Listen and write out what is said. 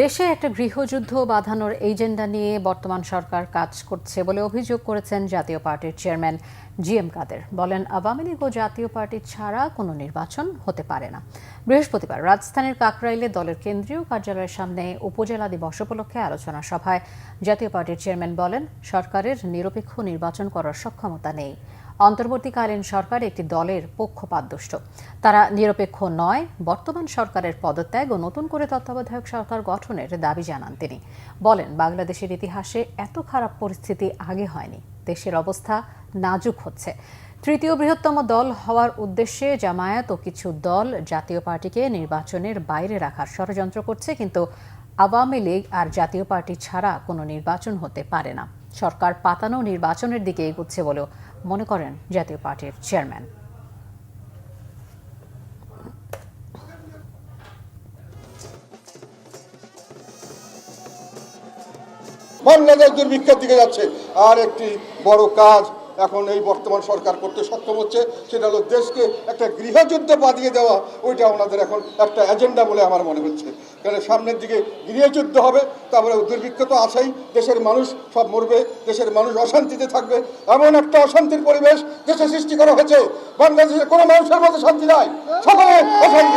দেশে একটা গৃহযুদ্ধ বাঁধানোর এজেন্ডা নিয়ে বর্তমান সরকার কাজ করছে বলে অভিযোগ করেছেন জাতীয় পার্টির চেয়ারম্যান জি এম কাদের। বলেন, আওয়ামী লীগ ও জাতীয় পার্টি ছাড়া কোনো নির্বাচন হতে পারে না। বৃহস্পতিবার রাজধানীর কাকরাইলে দলের কেন্দ্রীয় কার্যালয়ের সামনে উপজেলা দিবস উপলক্ষে আলোচনা সভায় জাতীয় পার্টির চেয়ারম্যান বলেন, সরকারের নিরপেক্ষ নির্বাচন করার সক্ষমতা নেই। অন্তর্বর্তীকালীন সরকার একটি দলের পক্ষপাতদুষ্ট তারা নিরপেক্ষ নয়, বর্তমান সরকারের পদত্যাগ ও নতুন করে তত্ত্বাবধায়ক সরকার গঠনের দাবি জানান তিনি। বলেন, বাংলাদেশের ইতিহাসে এত খারাপ পরিস্থিতি আগে হয়নি। দেশের অবস্থা নাজুক হচ্ছে। তৃতীয় বৃহত্তম দল হওয়ার উদ্দেশ্যে জামায়াত ও কিছু দল জাতীয় পার্টিকে নির্বাচনের বাইরে রাখার ষড়যন্ত্র করছে, কিন্তু আওয়ামী লীগ আর জাতীয় পার্টি ছাড়া কোনো নির্বাচন হতে পারে না। সরকার পাতানো নির্বাচনের দিকে এগোচ্ছে বলেও মনে করেন জাতীয় পার্টির চেয়ারম্যান। বাংলাদেশ দুর্ভিক্ষের দিকে যাচ্ছে। আর একটি বড় কাজ এখন এই বর্তমান সরকার করতে সক্ষম হচ্ছে, সেটা হলো দেশকে একটা গৃহযুদ্ধ বাঁধিয়ে দেওয়া, ওইটা ওনাদের এখন একটা এজেন্ডা বলে আমার মনে হচ্ছে। কারণ সামনের দিকে গৃহযুদ্ধ হবে, তারপরে দুর্ভিক্ষ তো আছেই, দেশের মানুষ সব মরবে, দেশের মানুষ অশান্তিতে থাকবে। এমন একটা অশান্তির পরিবেশ দেশে সৃষ্টি করা হয়েছে বাংলাদেশে কোনো মানুষের মধ্যে শান্তি নাই। সকলে অশান্তি